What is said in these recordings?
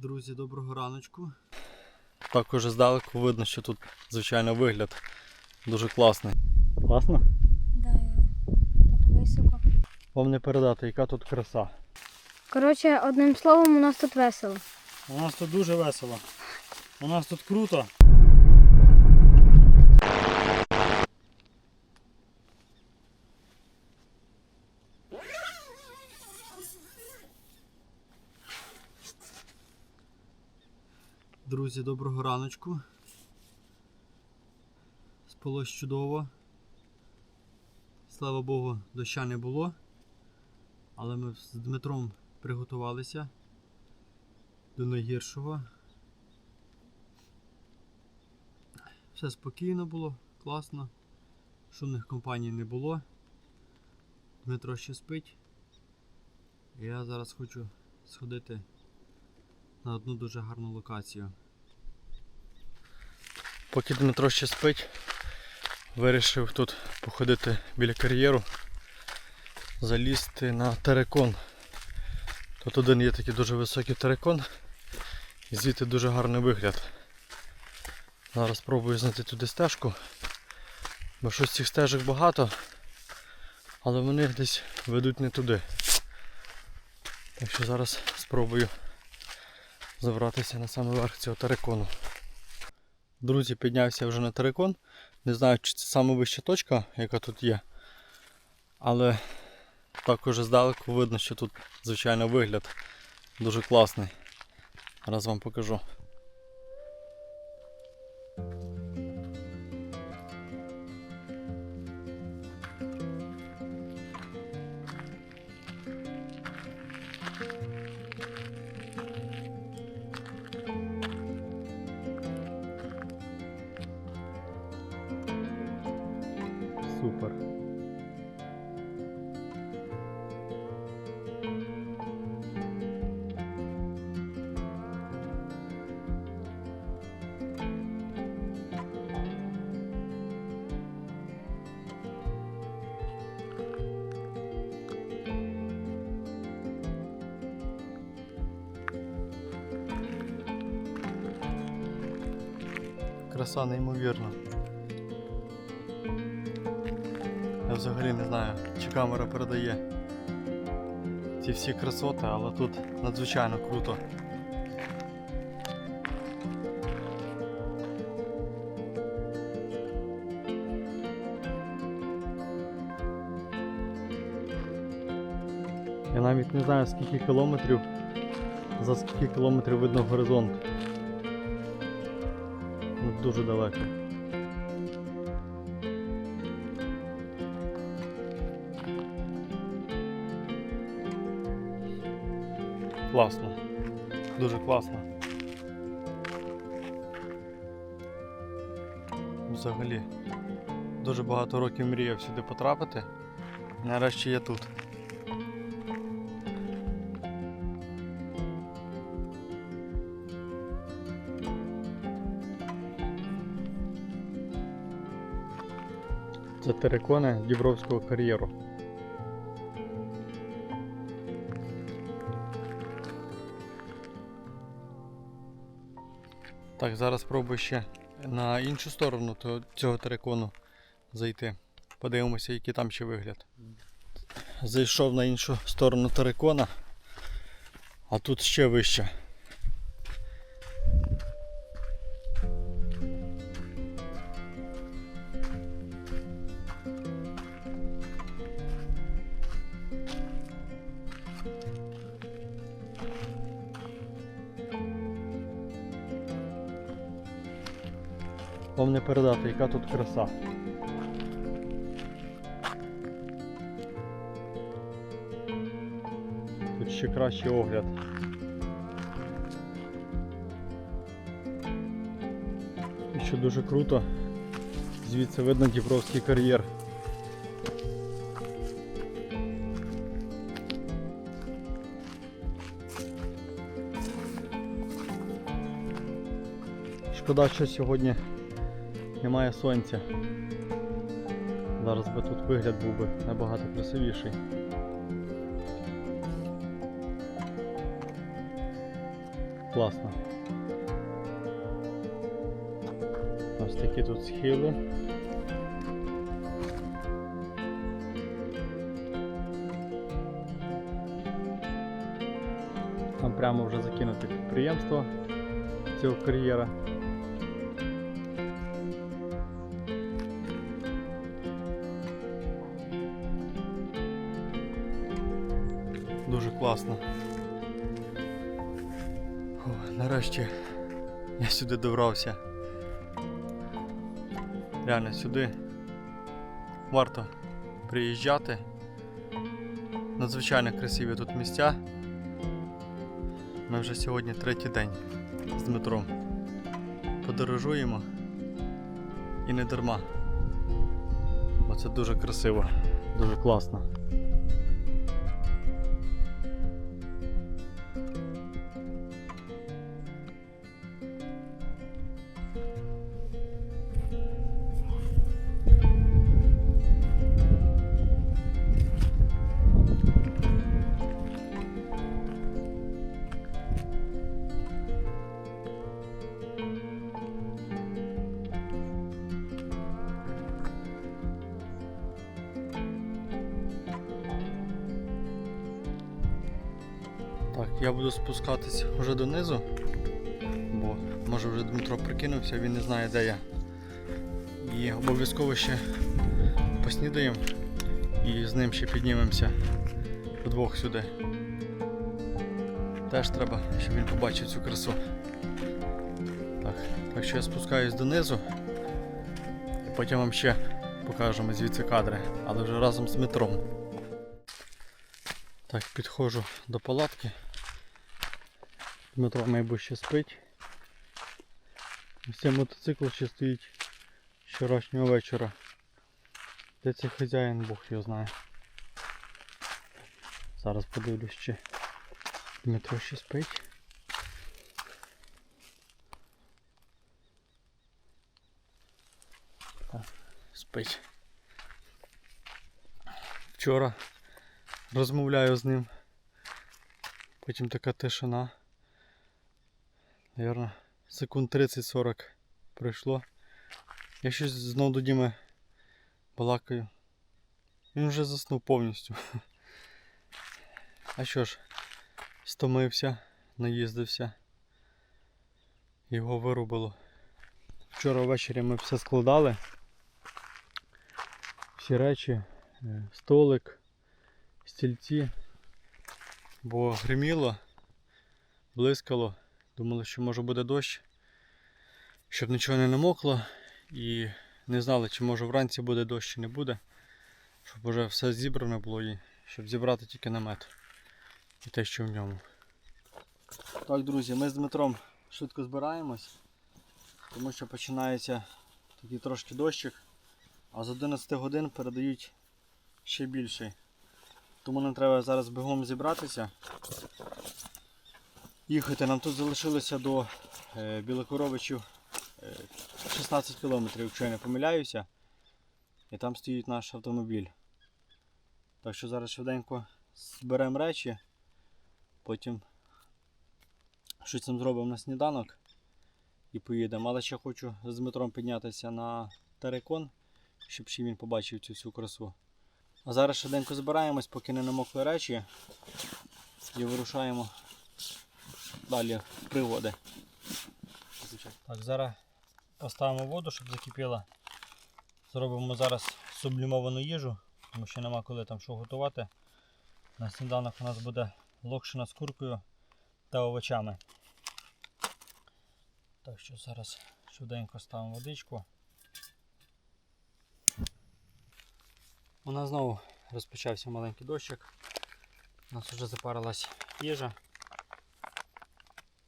Друзі, доброго раночку. Також здалеку видно, що тут, звичайно, вигляд дуже класний. Класно? Да, так високо. Вам не передати, яка тут краса. Коротше, одним словом, у нас тут весело. У нас тут дуже весело. У нас тут круто. Друзі, доброго раночку. Спалось чудово. Слава Богу, доща не було. Але ми з Дмитром приготувалися до найгіршого. Все спокійно було, класно. Шумних компаній не було. Дмитро ще спить. Я зараз хочу сходити на одну дуже гарну локацію. Поки Дмитро ще спить, вирішив тут походити біля кар'єру, залізти на терекон. Тут один є такий дуже високий терекон, і звідти дуже гарний вигляд. Зараз спробую знайти туди стежку, бо щось цих стежок багато, але вони десь ведуть не туди. Так що зараз спробую забратися на самий верх цього терекону. Друзі, піднявся вже на терикон. Не знаю, чи це найвища точка, яка тут є. Але також здалеку видно, що тут, звичайно, вигляд дуже класний. Раз вам покажу. Краса неймовірна. Я взагалі не знаю, чи камера передає ці всі красоти, але тут надзвичайно круто. Я навіть не знаю скільки кілометрів, за скільки кілометрів видно горизонт. Дуже далеко. Класно. Дуже класно. Взагалі. Дуже багато років мріяв сюди потрапити. Нарешті я тут. Це терикони Дібровського кар'єру. Так, зараз спробую ще на іншу сторону цього терикону зайти. Подивимося, який там ще вигляд. Зайшов на іншу сторону терикона, а тут ще вище. Передати, яка тут краса. Тут ще кращий огляд. І що дуже круто, звідси видно Дібровський кар'єр. Шкода, що сьогодні немає сонця. Зараз би тут вигляд був би набагато красивіший. Класно. Ось такі тут схили. Там прямо вже закинуте підприємство цього кар'єра. Класно. Фу, нарешті я сюди добрався. Реально сюди варто приїжджати. Надзвичайно красиві тут місця. Ми вже сьогодні третій день з Дмитром. Подорожуємо і не дарма. Бо це дуже красиво, дуже класно. Буду спускатись вже донизу, бо може вже Дмитро прикинувся, він не знає де я. І обов'язково ще поснідаємо і з ним ще піднімемося вдвох сюди. Теж треба, щоб він побачив цю красу. Так, так що я спускаюсь донизу і потім вам ще покажемо звідси кадри, але вже разом з метром. Так, підходжу до палатки. Дмитро мабуть ще спить. Ось цей мотоцикл ще стоїть вчорашнього вечора. Де це хазяїн, Бог його знає. Зараз подивлюсь, чи Дмитро ще спить. Так, спить. Вчора розмовляю з ним. Потім така тишина. Наверно, секунд 30-40 пройшло. Я щось знов до Діми балакаю. Він вже заснув повністю. А що ж, стомився, наїздився. Його вирубило. Вчора ввечері ми все складали. Всі речі, е, столик, стільці, бо гриміло, блискало. Думали, що може буде дощ, щоб нічого не намокло і не знали, чи може вранці буде дощ чи не буде. Щоб вже все зібране було і щоб зібрати тільки намет і те, що в ньому. Так, друзі, ми з Дмитром швидко збираємось, тому що починається такий трошки дощик, а з 11 годин передають ще більший. Тому нам треба зараз бігом зібратися. Їхати нам тут залишилося до е, Білокоровичів е, 16 кілометрів, якщо я не помиляюся. І там стоїть наш автомобіль. Так що зараз швиденько зберемо речі, потім щось там зробимо на сніданок і поїдемо. Але ще хочу з Дмитром піднятися на терикон, щоб ще він побачив цю всю красу. А зараз швиденько збираємось, поки не намокли речі і вирушаємо далі в пригоди. Так, зараз поставимо воду, щоб закипіла. Зробимо зараз сублімовану їжу, тому що нема коли там що готувати. На сніданок у нас буде локшина з куркою та овочами. Так що зараз швиденько ставимо водичку. У нас знову розпочався маленький дощик. У нас вже запарилась їжа.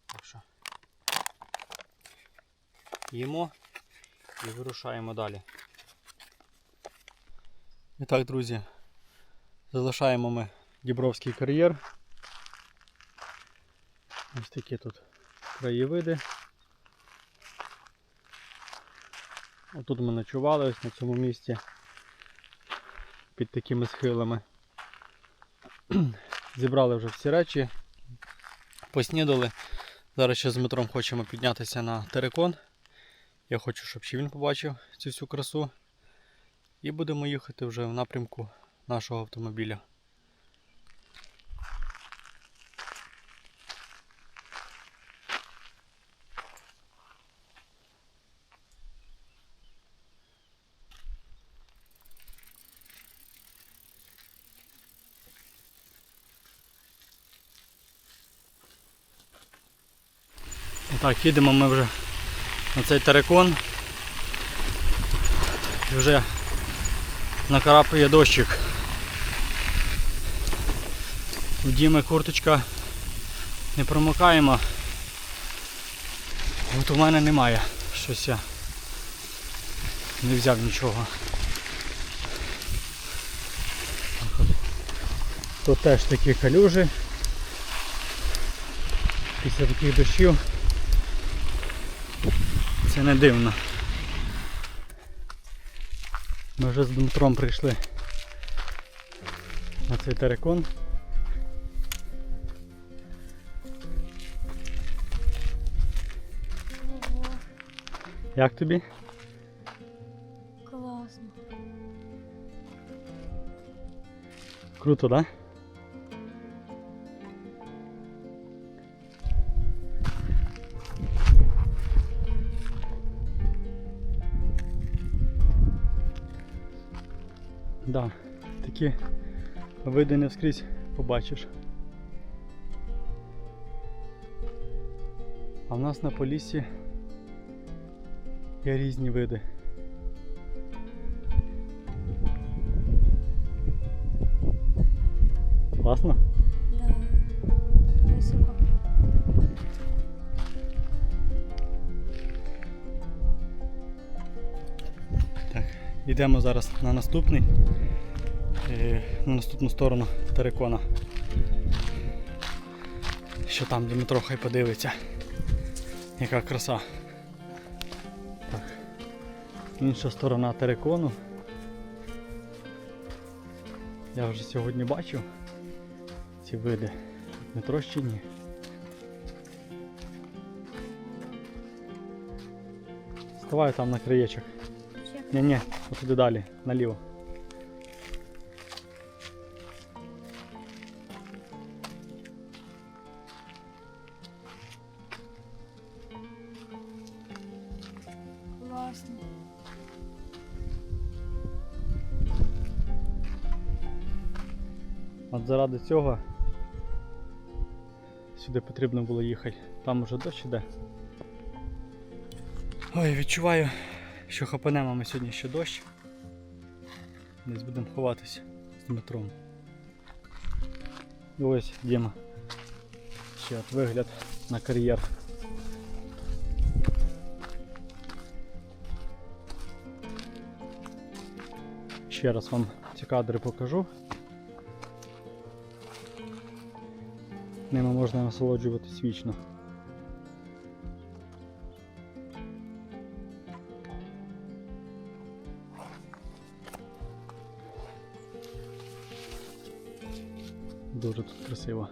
Так що їмо і вирушаємо далі. І так, друзі, залишаємо ми Дібровський кар'єр. Ось такі тут краєвиди. Отут ми ночували ось на цьому місці під такими схилами. Зібрали вже всі речі, поснідали. Зараз ще з Дмитром хочемо піднятися на терикон. Я хочу, щоб ще він побачив цю всю красу. І будемо їхати вже в напрямку нашого автомобіля. Так, їдемо ми вже на цей терикон. І вже накрапує дощик. У Діми курточка не промокаємо. От у мене немає. Щось я не взяв нічого. Тут теж такі калюжі. Після таких дощів це не дивно. Ми вже з Дмитром прийшли на цей терикон. Як тобі? класно. Круто, так? Да? Да, такі види не вскрізь побачиш. А в нас на полісі є різні види. Класно? Йдемо зараз на наступний, е, на наступну сторону терикона. Що там Дмитро хай подивиться. Яка краса. Так. Інша сторона терикону. Я вже сьогодні бачив ці види. Дмитро ще ні. Ставай там на краєчок. Ні-ні, отуди далі, наліво. класно. От заради цього сюди потрібно було їхати. Там уже дощ іде. Ой, відчуваю, що хапанемо ми сьогодні ще дощ. Десь будемо ховатися з Дмитром. І ось Діма. Ще от вигляд на кар'єр. Ще раз вам ці кадри покажу. Ними можна насолоджуватись вічно. Красиво.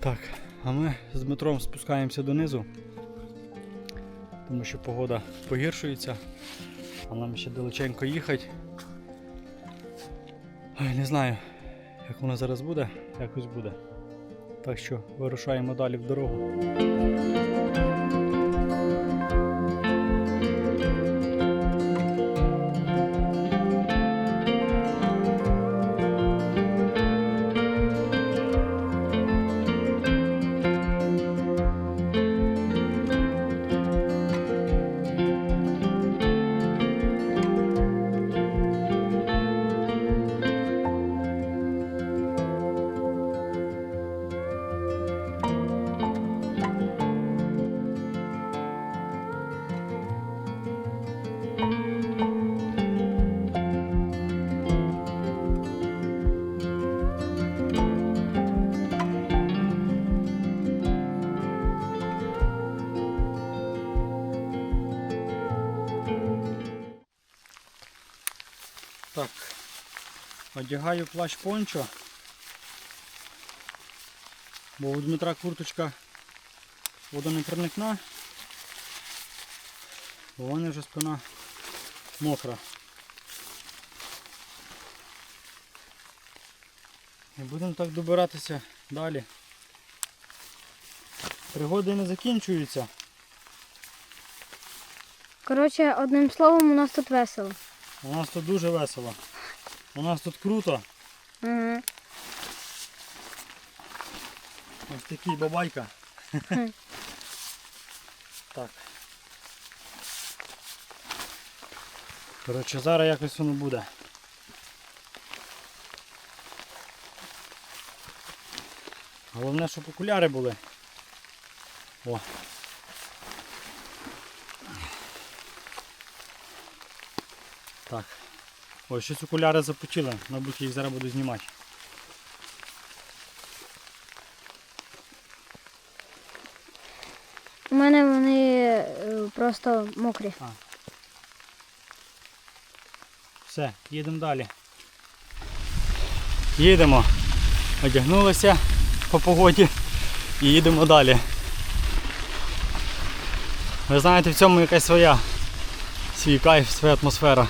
Так, а ми з Дмитром спускаємося донизу, тому що погода погіршується, а нам ще далеченько їхати. Ой, не знаю, як воно зараз буде, якось буде. Так що вирушаємо далі в дорогу. Одягаю плащ пончо. Бо у Дмитра курточка водонепроникна. Бо в мене вже спина мокра. І будемо так добиратися далі. Пригоди не закінчуються. Коротше, одним словом, у нас тут весело. У нас тут дуже весело. У нас тут круто. Угу. Ось такий бабайка. Хм. так. Коротше, зараз якось воно буде. Головне, щоб окуляри були. О. Так. Ой, щось окуляри запотіли, мабуть їх зараз буду знімати. У мене вони е, просто мокрі. Все, їдемо далі. Їдемо. Одягнулися по погоді і їдемо далі. Ви знаєте, в цьому якась своя свій кайф, своя атмосфера.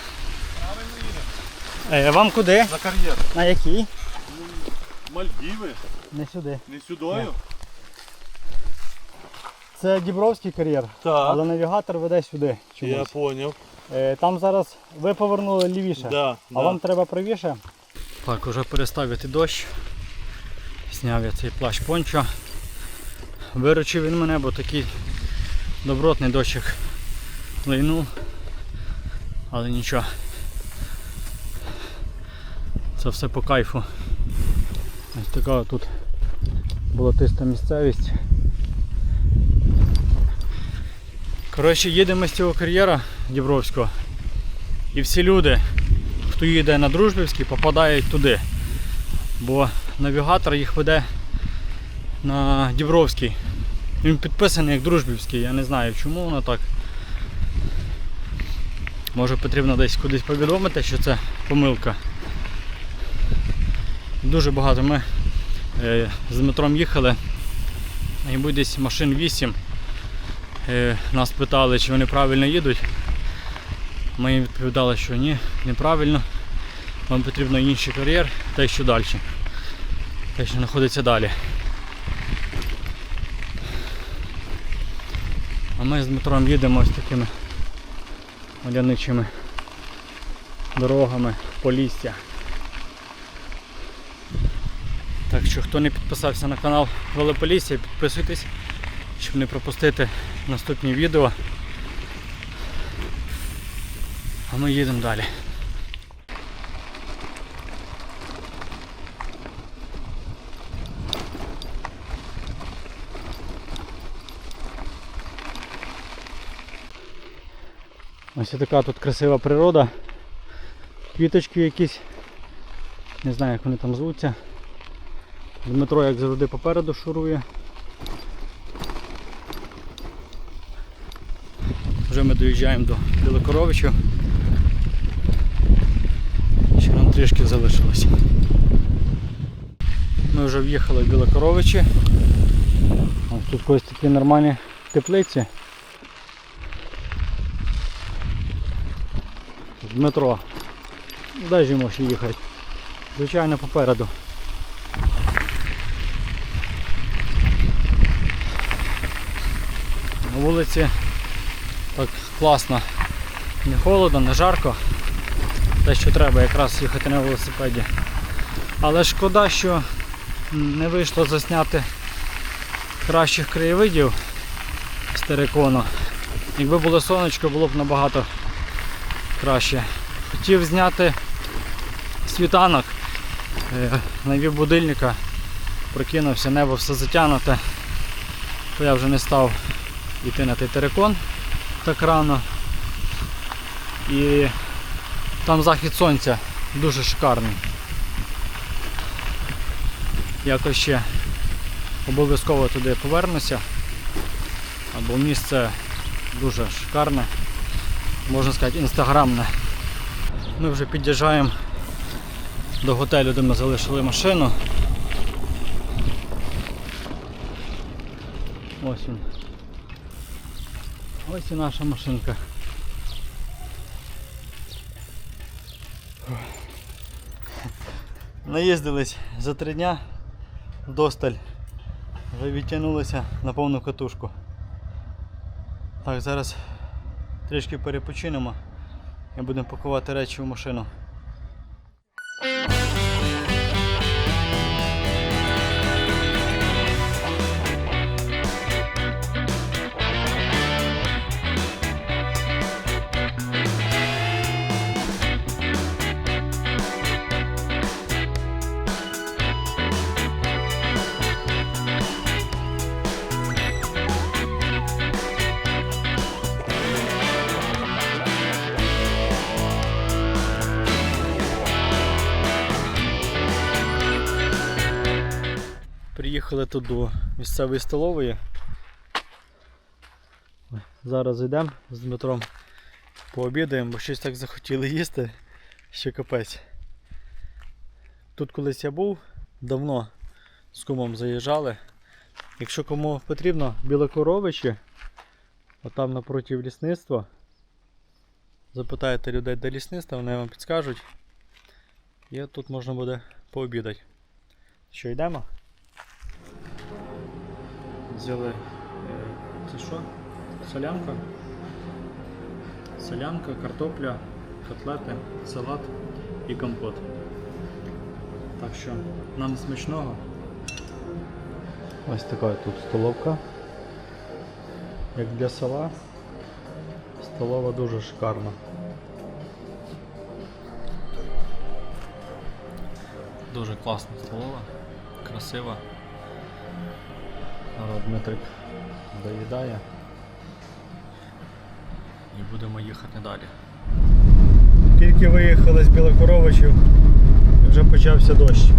Е, вам куди? За кар'єр. На який? Мальдіви. Не сюди. Не сюдою? Це Дібровський кар'єр, Так. але навігатор веде сюди. Я Чомусь. поняв. Е, там зараз ви повернули лівіше. Да, А да. вам треба правіше? Так, уже перестав іти дощ. Зняв я цей плащ пончо. Виручив він мене, бо такий добротний дощик лийнув. Але нічого. Це все по кайфу. Ось така тут болотиста місцевість. Коротше, їдемо з цього кар'єра Дібровського. І всі люди, хто їде на Дружбівський, попадають туди. Бо навігатор їх веде на Дібровський. Він підписаний як Дружбівський, я не знаю чому воно так. Може потрібно десь кудись повідомити, що це помилка. Дуже багато ми е, з метром їхали, і десь машин 8. Е, нас питали, чи вони правильно їдуть. Ми їм відповідали, що ні, неправильно. Вам потрібно інший кар'єр, те, що далі. Те, що знаходиться далі. А ми з Дмитром їдемо ось такими мальяничими дорогами Полісся. Так що хто не підписався на канал Велополісся, підписуйтесь, щоб не пропустити наступні відео. А ми їдемо далі. Ось така тут красива природа. Квіточки якісь. Не знаю як вони там звуться. Дмитро як завжди попереду шурує. Вже ми доїжджаємо до Білокоровичу. Ще нам трішки залишилось. Ми вже в'їхали в Білокоровичі. Тут ось такі нормальні теплиці. Дмитро. Дай же можеш їхати. Звичайно попереду. Вулиці так класно. Не холодно, не жарко. Те, що треба якраз їхати на велосипеді. Але шкода, що не вийшло засняти кращих краєвидів з терикону. Якби було сонечко, було б набагато краще. Хотів зняти світанок, е, навів будильника, прокинувся, небо все затягнуте, то я вже не став йти на той терикон так рано. І там захід сонця дуже шикарний. Якось ще обов'язково туди повернуся. Або місце дуже шикарне, можна сказати, інстаграмне. Ми вже під'їжджаємо до готелю, де ми залишили машину. Ось він. Ось і наша машинка. Наїздились за три дня досталь. Вже відтягнулися на повну катушку. Так, зараз трішки перепочинемо і будемо пакувати речі в машину. Приїхали тут до місцевої столової. Зараз йдемо з Дмитром пообідаємо, бо щось так захотіли їсти, що капець. Тут колись я був, давно з кумом заїжджали. Якщо кому потрібно, білокоровичі, отам напроти лісництва. Запитаєте людей, де лісництво, вони вам підскажуть. І тут можна буде пообідати. Що, йдемо? Взяли е, це що? Солянка. Солянка, картопля, котлети, салат і компот. Так що нам смачного. Ось така тут столовка. Як для села. Столова дуже шикарна. Дуже класна столова, красива. Зараз Дмитрик доїдає. І будемо їхати далі. Тільки виїхали з Білокоровичів і вже почався дощ.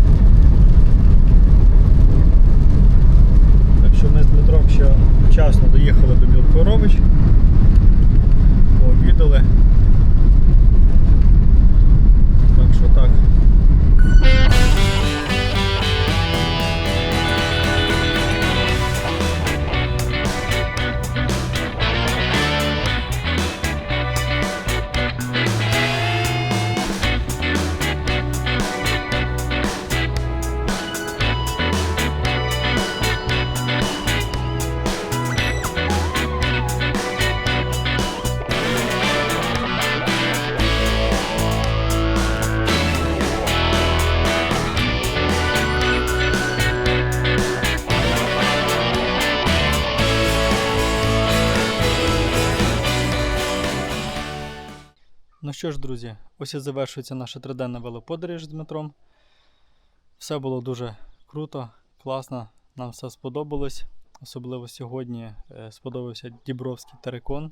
Так що ми з Дмитром ще вчасно доїхали до Білокорович. Пообідали. Так що так. Що ж, друзі, ось і завершується наша триденна велоподорож з Дмитром. Все було дуже круто, класно, нам все сподобалось. Особливо сьогодні е, сподобався Дібровський терикон.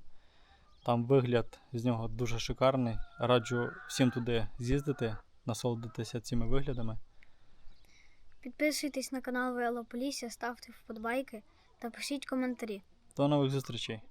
Там вигляд з нього дуже шикарний. Раджу всім туди з'їздити, насолодитися цими виглядами. Підписуйтесь на канал Велополісся, ставте вподобайки та пишіть коментарі. До нових зустрічей!